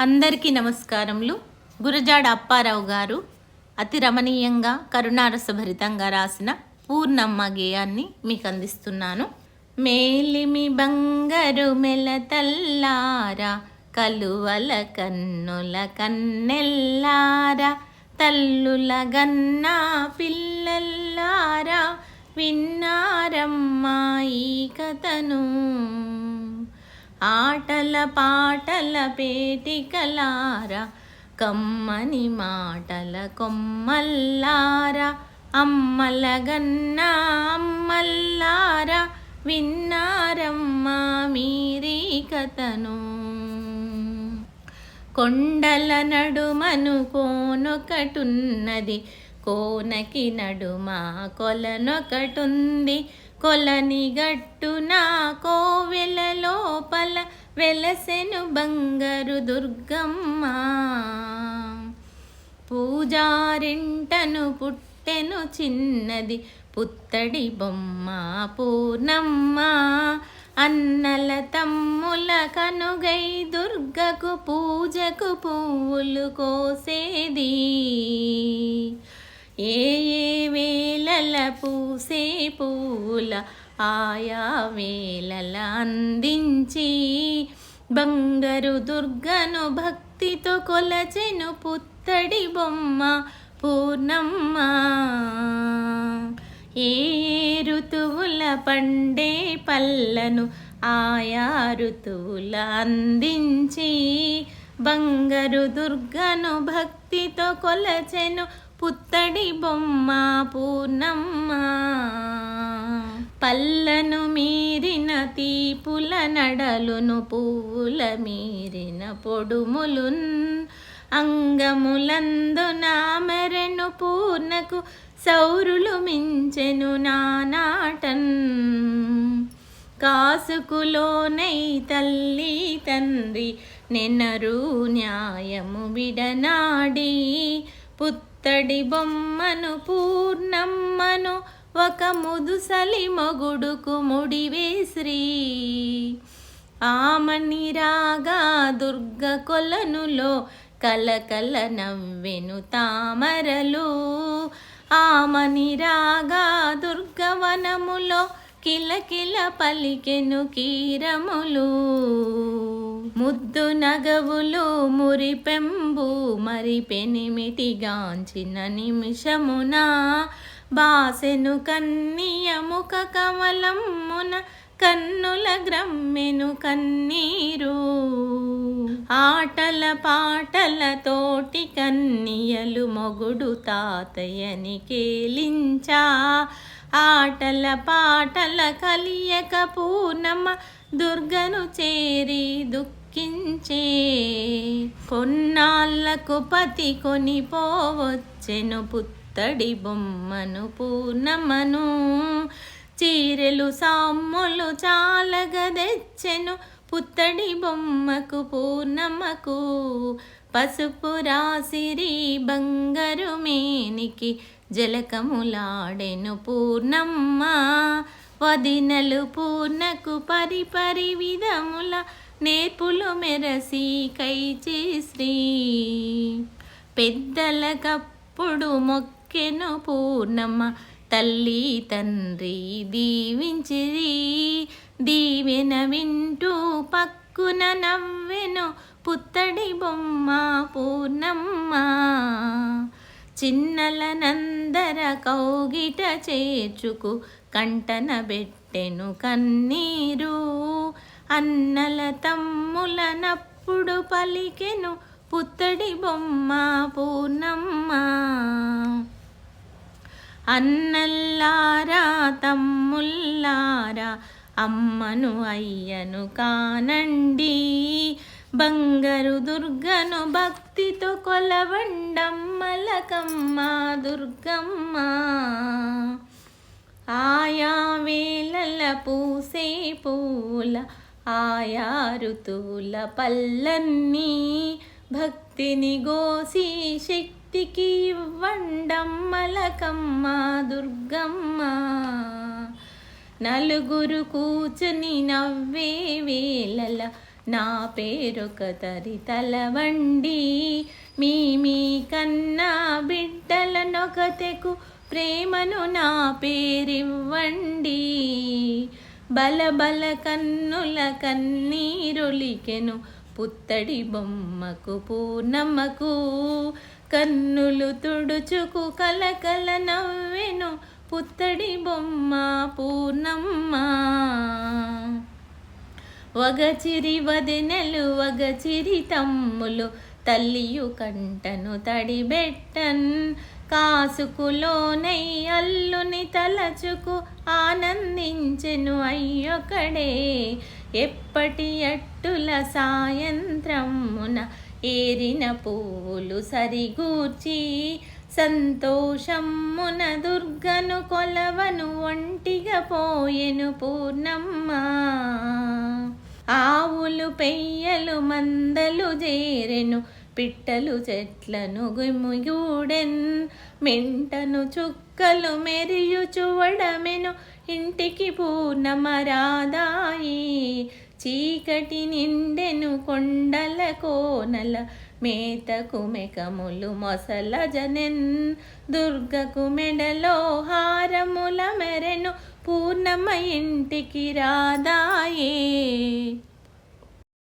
అందరికీ నమస్కారములు. గురజాడ అప్పారావు గారు అతి రమణీయంగా కరుణారసభరితంగా రాసిన పూర్ణమ్మ గేయాన్ని మీకు అందిస్తున్నాను మేలిమి బంగారు మెలతల్లారా కలువల కన్నుల కన్నెల్లారా తల్లుల గన్నా పిల్లల్లారా విన్నారమ్మా ఈ కథను. ఆటల పాటల పేటికలారా కమ్మని మాటల కొమ్మల్లారా అమ్మల గన్నా అమ్మల్లారా విన్నారమ్మా మీరీ కథను. కొండల నడుమను కోనొకటున్నది కోనకి నడుమ కొలనొకటుంది కొలని గట్టున కోవెల లోపల వెలసెను బంగారు దుర్గమ్మ. పూజారింటను పుట్టెను చిన్నది పుత్తడి బొమ్మ పూర్ణమ్మ. అన్నల తమ్ముల కనుగై దుర్గకు పూజకు పువ్వులు కోసేది. ఏ ఏ వేళల పూసే పూల ఆయా వేళల అందించి బంగారు దుర్గను భక్తితో కొలచెను పుత్తడి బొమ్మ పూర్ణమ్మ. ఏ ఋతువుల పండే పళ్ళను ఆయా ఋతువుల అందించి బంగారు దుర్గను భక్తితో కొలచెను పుత్తడి బొమ్మ పూర్ణమ్మ పల్లను మీరిన తీపుల నడలును పువ్వుల మీరిన పొడుములున్ అంగములందున మెరెను పూర్ణకు సౌరులు మించెను నానాటన్. కాసుకులోనై తల్లి తండ్రి నెనరు న్యాయము విడనాడి. పుత్తడి బొమ్మను పూర్ణమ్మను ఒక ముదుసలి మొగుడుకు ముడివేశ్రీ ఆమని రాగా దుర్గ కొలనులో కలకల నవ్వెను తామరలు. ఆమని రాగా దుర్గవనములో కిలకిల పలికెను కీరములు. ముద్దు నగవులు మురిపెంబు మరి పెనిమిటిగాంచిన నిమిషమున. బాసెను కన్నియ ముఖ కమలమ్మున కన్నుల గ్రమ్మెను కన్నీరు. ఆటల పాటల తోటి కన్నీయలు మొగుడు తాతయ్యని కేలించా. ఆటల పాటల కలియక పూర్ణమ్మ దుర్గను చేరి దుఃఖించే. కొన్నాళ్ళకు పతి కొనిపోవచ్చెను పుత్తడి బొమ్మను పూర్ణమ్మను చీరెలు సామ్ములు చాలగదెచ్చెను పుత్తడి బొమ్మకు పూర్ణమ్మకు పసుపు రాసిరి బంగారు మేనికి జలకములాడెను పూర్ణమ్మ. వదినలు పూర్ణకు పరిపరి విధముల నేర్పులు మెరసి కైచేశ్రీ పెద్దలకప్పుడు మొక్కెను పూర్ణమ్మ తల్లి తండ్రి దీవించిరి. దీవెన వింటూ పక్కున నవ్వెను పుత్తడి బొమ్మ పూర్ణమ్మ. చిన్నల నందర కౌగిట చేర్చుకు కంటన బెట్టెను కన్నీరు. అన్నల తమ్ములనప్పుడు పలికెను పుత్తడి బొమ్మ పూర్ణమ్మ. అన్నల్లారా తమ్ముల్లారా అమ్మను అయ్యను కానండి. బంగారు దుర్గను భక్తితో కొలవండమ్మలకమ్మ దుర్గమ్మ. ఆయా వేళల పూసే పూల ఆయా ఋతువుల పల్లన్నీ భక్తిని గోసి శక్తికి ఇవ్వండమ్మలకమ్మ దుర్గమ్మ. నలుగురు కూచుని నవ్వే వేళల నా పేరొక తరి తలవండి మీ మీ కన్నా బిడ్డలనొకతెకు ప్రేమను నా పేరివ్వండి. బల బల కన్నుల కన్నీరులికెను పుత్తడి బొమ్మకు పూర్ణమ్మకు. కన్నులు తుడుచుకు కలకల నవ్వెను పుత్తడి బొమ్మ పూర్ణమ్మ. వగచిరి వదినెలు వగచిరి తమ్ములు తల్లియు కంటను తడిబెట్టన్ కాసుకులోనై అల్లుని తలచుకు ఆనందించెను అయ్యొకడే ఎప్పటి అట్టుల సాయంత్రమున ఏరిన పువ్వులు సరిగూర్చి సంతోషమున దుర్గను కొలవను ఒంటిగా పోయెను పూర్ణమ్మ. ఆవులు పెయ్యలు మందలు చేరెను పిట్టలు చెట్లను గుమిగూడెన్ మింటను చుక్కలు మెరియు చూడమెను ఇంటికి పూర్ణమరాదాయి. చీకటి నిండెను కొండల కోనల మేతకు మెకములు మొసల జనెన్ దుర్గకు మెడలో హారముల మెరెను పూర్ణమ ఇంటికి రాదాయే.